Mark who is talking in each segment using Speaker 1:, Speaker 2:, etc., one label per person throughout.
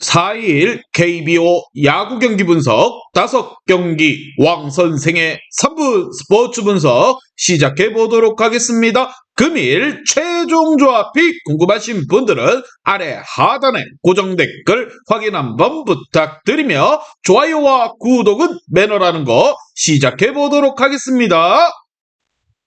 Speaker 1: 4일 KBO 야구 경기 분석 5경기 왕 선생의 3부 스포츠 분석 시작해 보도록 하겠습니다. 금일 최종 조합이 궁금하신 분들은 아래 하단에 고정 댓글 확인 한번 부탁드리며 좋아요와 구독은 매너라는 거 시작해 보도록 하겠습니다.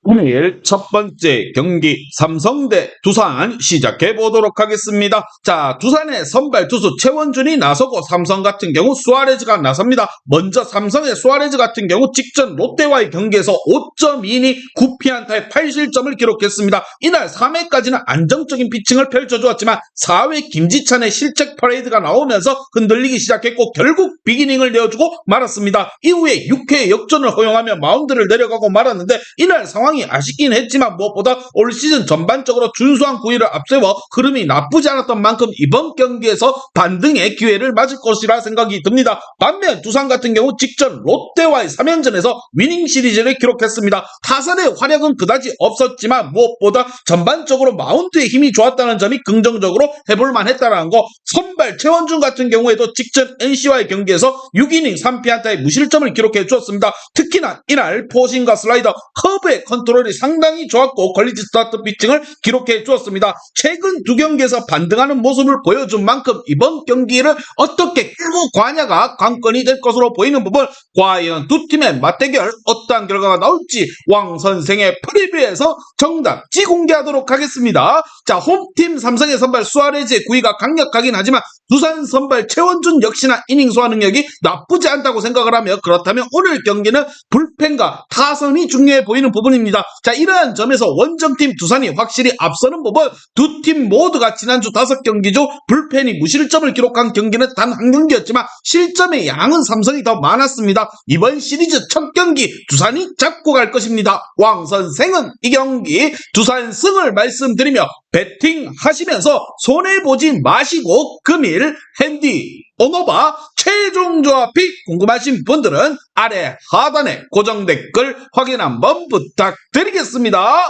Speaker 1: 오늘 첫 번째 경기 삼성 대 두산 시작해 보도록 하겠습니다. 자, 두산의 선발 투수 최원준이 나서고 삼성 같은 경우 수아레즈가 나섭니다. 먼저 삼성의 수아레즈 같은 경우 직전 롯데와의 경기에서 5.2이닝 9피안타의 8실점을 기록했습니다. 이날 3회까지는 안정적인 피칭을 펼쳐주었지만 4회 김지찬의 실책 퍼레이드가 나오면서 흔들리기 시작했고 결국 비기닝을 내어주고 말았습니다. 이후에 6회 역전을 허용하며 마운드를 내려가고 말았는데 이날 상황 이 아쉽긴 했지만 무엇보다 올 시즌 전반적으로 준수한 구위를 앞세워 흐름이 나쁘지 않았던 만큼 이번 경기에서 반등의 기회를 맞을 것이라 생각이 듭니다. 반면 두산 같은 경우 직전 롯데와의 3연전에서 위닝 시리즈를 기록했습니다. 타선의 활약은 그다지 없었지만 무엇보다 전반적으로 마운드의 힘이 좋았다는 점이 긍정적으로 해볼만 했다는 거 선발 최원준 같은 경우에도 직전 NC와의 경기에서 6이닝 3피안타의 무실점을 기록해 주었습니다. 특히나 이날 포신과 슬라이더, 커브의 컨 트롤이 상당히 좋았고 퀄리티 스타트 피칭을 기록해 주었습니다. 최근 두 경기에서 반등하는 모습을 보여준 만큼 이번 경기를 어떻게 끌고 가냐가 관건이 될 것으로 보이는 부분 과연 두 팀의 맞대결 어떠한 결과가 나올지 왕 선생의 프리뷰에서 정답지 공개하도록 하겠습니다. 자 홈팀 삼성의 선발 수아레즈의 구위가 강력하긴 하지만 두산 선발 최원준 역시나 이닝 소화 능력이 나쁘지 않다고 생각을 하며 그렇다면 오늘 경기는 불펜과 타선이 중요해 보이는 부분입니다. 자 이러한 점에서 원정팀 두산이 확실히 앞서는 부분 두팀 모두가 지난주 다섯 경기 중 불펜이 무실점을 기록한 경기는 단 한 경기였지만 실점의 양은 삼성이 더 많았습니다. 이번 시리즈 첫 경기 두산이 잡고 갈 것입니다. 왕 선생은 이 경기 두산 승을 말씀드리며 배팅 하시면서 손해보지 마시고 금일 핸디 오노바 최종 조합이 궁금하신 분들은 아래 하단에 고정 댓글 확인 한번 부탁드리겠습니다.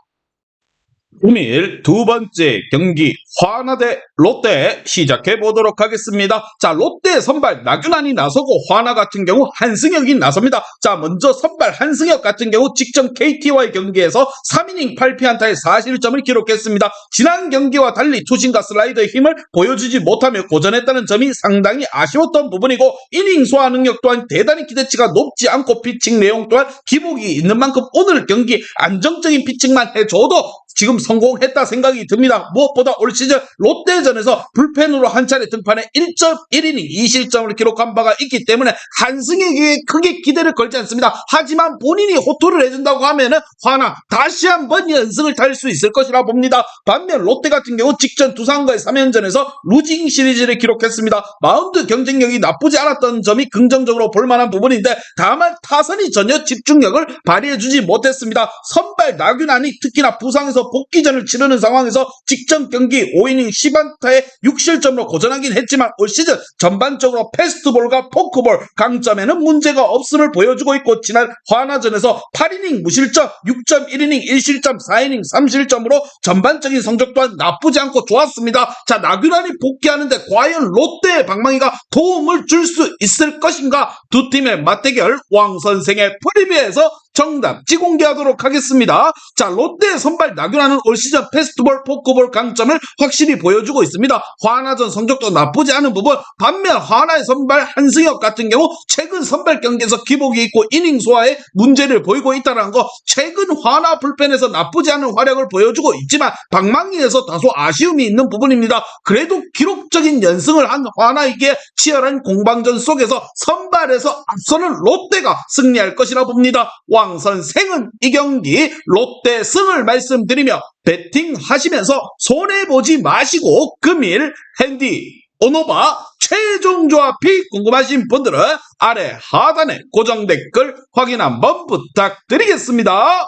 Speaker 1: 금일 두 번째 경기 화나 대 롯데 시작해 보도록 하겠습니다. 자 롯데 선발 나균환이 나서고 화나 같은 경우 한승혁이 나섭니다. 자 먼저 선발 한승혁 같은 경우 직전 KT와의 경기에서 3이닝 8피안타의 4실점을 기록했습니다. 지난 경기와 달리 투신과 슬라이더의 힘을 보여주지 못하며 고전했다는 점이 상당히 아쉬웠던 부분이고 이닝 소화 능력 또한 대단히 기대치가 높지 않고 피칭 내용 또한 기복이 있는 만큼 오늘 경기 안정적인 피칭만 해줘도 지금 성공했다 생각이 듭니다. 무엇보다 올 시즌 롯데전에서 불펜으로 한 차례 등판에 1.1이닝 2실점을 기록한 바가 있기 때문에 한승에게 크게 기대를 걸지 않습니다. 하지만 본인이 호투를 해준다고 하면은 화나 다시 한번 연승을 탈 수 있을 것이라 봅니다. 반면 롯데 같은 경우 직전 두산과의 3연전에서 루징 시리즈를 기록했습니다. 마운드 경쟁력이 나쁘지 않았던 점이 긍정적으로 볼만한 부분인데 다만 타선이 전혀 집중력을 발휘해주지 못했습니다. 선발 나균안이 특히나 부상에서 복 귀전을 치르는 상황에서 직전 경기 5이닝 10안타에 6실점으로 고전하긴 했지만 올 시즌 전반적으로 패스트볼과 포크볼 강점에는 문제가 없음을 보여주고 있고 지난 화나전에서 8이닝 무실점 6.1이닝 1실점 4이닝 3실점으로 전반적인 성적 또한 나쁘지 않고 좋았습니다. 자 나균환이 복귀하는데 과연 롯데의 방망이가 도움을 줄 수 있을 것인가 두 팀의 맞대결 왕 선생의 프리뷰에서 정답 지 공개하도록 하겠습니다. 자, 롯데 선발 나균환은 올 시즌 패스트볼, 포크볼 강점을 확실히 보여주고 있습니다. 화나전 성적도 나쁘지 않은 부분, 반면 화나의 선발 한승혁 같은 경우 최근 선발 경기에서 기복이 있고 이닝 소화에 문제를 보이고 있다는 거, 최근 화나 불펜에서 나쁘지 않은 활약을 보여주고 있지만 방망이에서 다소 아쉬움이 있는 부분입니다. 그래도 기록적인 연승을 한 화나에게 치열한 공방전 속에서 선발에서 앞서는 롯데가 승리할 것이라 봅니다. 왕 선생은 이 경기 롯데 승을 말씀드리며 배팅 하시면서 손해보지 마시고 금일 핸디 오노바 최종 조합이 궁금하신 분들은 아래 하단에 고정 댓글 확인 한번 부탁드리겠습니다.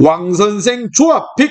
Speaker 1: 왕선생 조합픽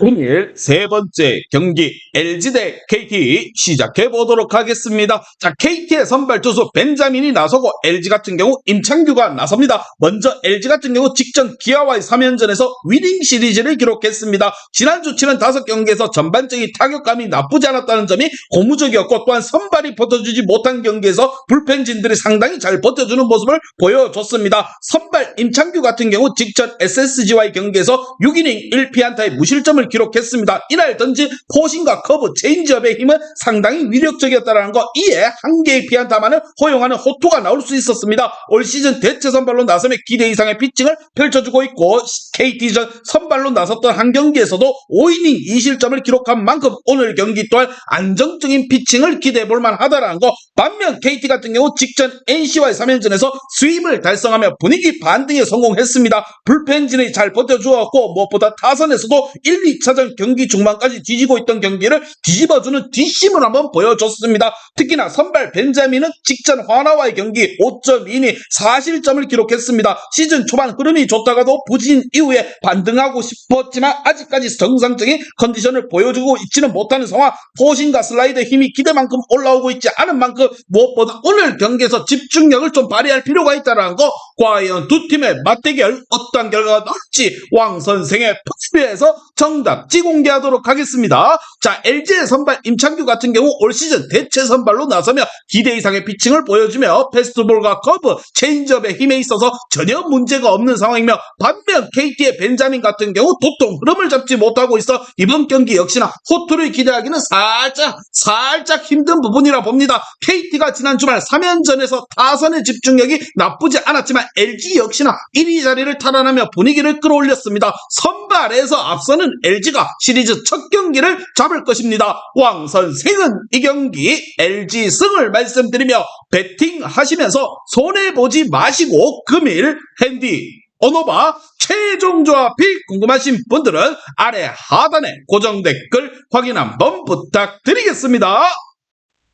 Speaker 1: 금일 세 번째 경기 LG 대 KT 시작해 보도록 하겠습니다. 자, KT의 선발 투수 벤자민이 나서고 LG 같은 경우 임창규가 나섭니다. 먼저 LG 같은 경우 직전 기아와의 3연전에서 위닝 시리즈를 기록했습니다. 지난주 치른 5경기에서 전반적인 타격감이 나쁘지 않았다는 점이 고무적이었고 또한 선발이 버텨주지 못한 경기에서 불펜진들이 상당히 잘 버텨주는 모습을 보여줬습니다. 선발 임창규 같은 경우 직전 SSG와의 경기에서 6이닝 1피안타의 무실점을 기록했습니다. 이날 던진 포신과 커브, 체인지업의 힘은 상당히 위력적이었다는 거 이에 한 개의 피안타만을 허용하는 호투가 나올 수 있었습니다. 올 시즌 대체 선발로 나서며 기대 이상의 피칭을 펼쳐주고 있고 KT전 선발로 나섰던 한 경기에서도 5이닝 2실점을 기록한 만큼 오늘 경기 또한 안정적인 피칭을 기대해 볼 만하다라는 거 반면 KT 같은 경우 직전 NC와의 3연전에서 스윕을 달성하며 분위기 반등에 성공했습니다. 불펜진이 잘 버텨주었고 무엇보다 타선에서도 1, 2 차전 경기 중반까지 뒤지고 있던 경기를 뒤집어주는 뒷심을 한번 보여줬습니다. 특히나 선발 벤자민은 직전 화나와의 경기 5.2니 4실점을 기록했습니다. 시즌 초반 흐름이 좋다가도 부진 이후에 반등하고 싶었지만 아직까지 정상적인 컨디션을 보여주고 있지는 못하는 상황 포신과 슬라이드 힘이 기대만큼 올라오고 있지 않은 만큼 무엇보다 오늘 경기에서 집중력을 좀 발휘할 필요가 있다는 거 과연 두 팀의 맞대결 어떤 결과가 나올지 왕 선생의 푸스비에서 정답지 공개하도록 하겠습니다. 자 LG의 선발 임창규 같은 경우 올 시즌 대체 선발로 나서며 기대 이상의 피칭을 보여주며 패스트볼과 커브, 체인지업의 힘에 있어서 전혀 문제가 없는 상황이며 반면 KT의 벤자민 같은 경우 도통 흐름을 잡지 못하고 있어 이번 경기 역시나 호투를 기대하기는 살짝 살짝 힘든 부분이라 봅니다. KT가 지난 주말 3연전에서 타선의 집중력이 나쁘지 않았지만 LG 역시나 1위 자리를 탈환하며 분위기를 끌어올렸습니다. 선발에서 앞서는 LG가 시리즈 첫 경기를 잡을 것입니다. 왕 선생은 이 경기 LG 승을 말씀드리며 배팅 하시면서 손해보지 마시고 금일 핸디 어노바 최종 조합이 궁금하신 분들은 아래 하단에 고정 댓글 확인 한번 부탁드리겠습니다.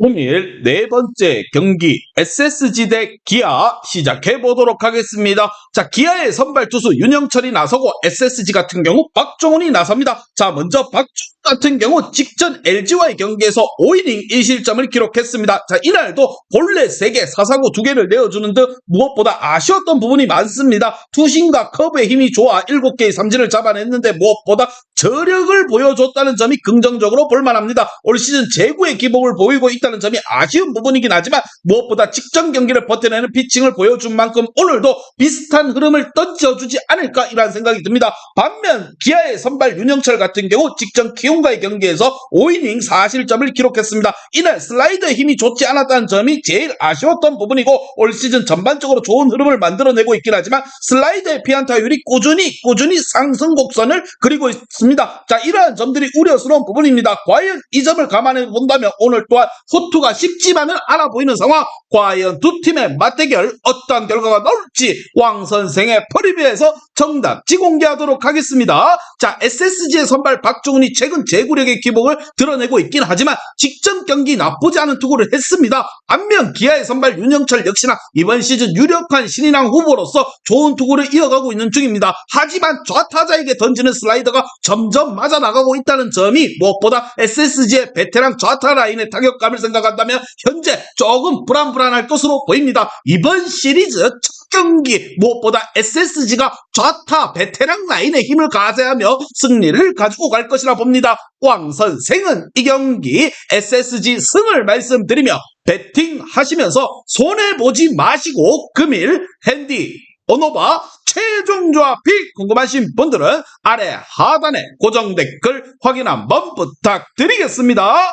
Speaker 1: 오늘 네 번째 경기 SSG 대 기아 시작해 보도록 하겠습니다. 자, 기아의 선발 투수 윤영철이 나서고 SSG 같은 경우 박종훈이 나섭니다. 자, 먼저 박종훈 같은 경우 직전 LG와의 경기에서 5이닝 1실점을 기록했습니다. 자, 이날도 본래 3개, 사사구 2개를 내어주는 듯 무엇보다 아쉬웠던 부분이 많습니다. 투심과 커브의 힘이 좋아 7개의 삼진을 잡아냈는데 무엇보다 저력을 보여줬다는 점이 긍정적으로 볼만합니다. 올 시즌 제구의 기복을 보이고 있다 는 점이 아쉬운 부분이긴 하지만 무엇보다 직전 경기를 버텨내는 피칭을 보여준 만큼 오늘도 비슷한 흐름을 던져주지 않을까 이런 생각이 듭니다. 반면 기아의 선발 윤영철 같은 경우 직전 키움과의 경기에서 5이닝 4실점을 기록했습니다. 이날 슬라이더의 힘이 좋지 않았다는 점이 제일 아쉬웠던 부분이고 올 시즌 전반적으로 좋은 흐름을 만들어내고 있긴 하지만 슬라이더의 피안타율이 꾸준히 꾸준히 상승 곡선을 그리고 있습니다. 자 이러한 점들이 우려스러운 부분입니다. 과연 이 점을 감안해 본다면 오늘 또한 호투가 쉽지만은 않아 보이는 상황 과연 두 팀의 맞대결 어떤 결과가 나올지 왕 선생의 퍼리뷰에서 정답 지 공개하도록 하겠습니다. 자 SSG의 선발 박종훈이 최근 제구력의 기복을 드러내고 있긴 하지만 직전 경기 나쁘지 않은 투구를 했습니다. 반면 기아의 선발 윤영철 역시나 이번 시즌 유력한 신인왕 후보로서 좋은 투구를 이어가고 있는 중입니다. 하지만 좌타자에게 던지는 슬라이더가 점점 맞아 나가고 있다는 점이 무엇보다 SSG의 베테랑 좌타 라인의 타격감을 생각한다면 현재 조금 불안불안할 것으로 보입니다. 이번 시리즈 첫 경기 무엇보다 SSG가 좌타 베테랑 라인의 힘을 가세하며 승리를 가지고 갈 것이라 봅니다. 왕 선생은 이 경기 SSG 승을 말씀드리며 배팅 하시면서 손해보지 마시고 금일 핸디 언어바 최종 조합이 궁금하신 분들은 아래 하단에 고정 댓글 확인 한번 부탁드리겠습니다.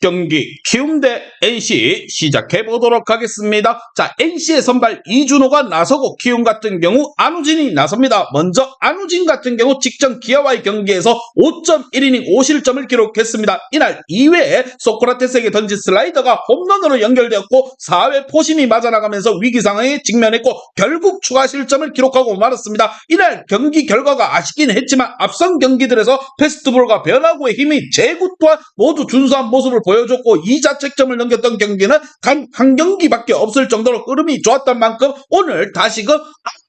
Speaker 1: 경기 키움대 NC 시작해 보도록 하겠습니다. 자 NC의 선발 이준호가 나서고 키움 같은 경우 안우진이 나섭니다. 먼저 안우진 같은 경우 직전 기아와의 경기에서 5.1이닝 5실점을 기록했습니다. 이날 2회에 소크라테스에게 던진 슬라이더가 홈런으로 연결되었고 4회 포심이 맞아나가면서 위기 상황에 직면했고 결국 추가 실점을 기록하고 말았습니다. 이날 경기 결과가 아쉽긴 했지만 앞선 경기들에서 페스트볼과 변화구의 힘이 제구 또한 모두 준수한 모습을 보 여줬고 2자책점을 넘겼던 경기는 단 한 경기밖에 없을 정도로 흐름이 좋았던 만큼 오늘 다시금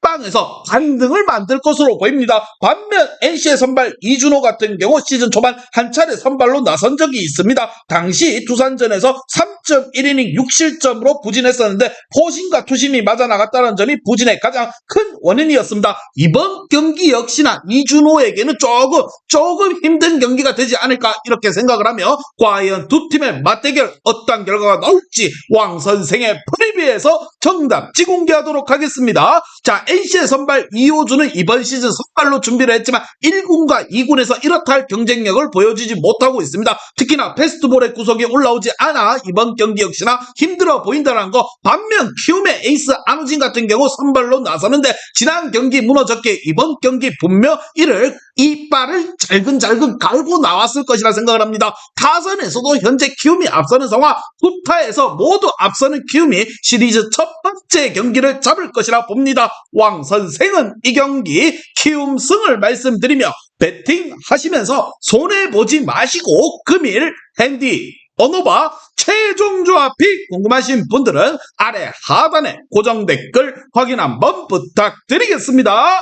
Speaker 1: 앞방에서 반등을 만들 것으로 보입니다. 반면 NC의 선발 이준호 같은 경우 시즌 초반 한 차례 선발로 나선 적이 있습니다. 당시 두산전에서 3.1이닝 6실점으로 부진했었는데 포심과 투심이 맞아 나갔다는 점이 부진의 가장 큰 원인이었습니다. 이번 경기 역시나 이준호에게는 조금 조금 힘든 경기가 되지 않을까 이렇게 생각을 하며 과연 두 팀의 맞대결 어떤 결과가 나올지 왕 선생의 프리뷰에서 정답 지 공개하도록 하겠습니다. 자 NC의 선발 이호준은 이번 시즌 선발로 준비를 했지만 1군과 2군에서 이렇다 할 경쟁력을 보여주지 못하고 있습니다. 특히나 페스트볼의 구석에 올라오지 않아 이번 경기 역시나 힘들어 보인다는 거 반면 키움의 에이스 안우진 같은 경우 선발로 나서는데 지난 경기 무너졌기에 이번 경기 분명 이를 이빨을 잘근잘근 갈고 나왔을 것이라 생각을 합니다. 타선에서도 현재 키움이 앞서는 상황, 후타에서 모두 앞서는 키움이 시리즈 첫 번째 경기를 잡을 것이라 봅니다. 왕 선생은 이 경기 키움 승을 말씀드리며 배팅 하시면서 손해보지 마시고 금일 핸디 언어바 최종 조합이 궁금하신 분들은 아래 하단에 고정 댓글 확인 한번 부탁드리겠습니다.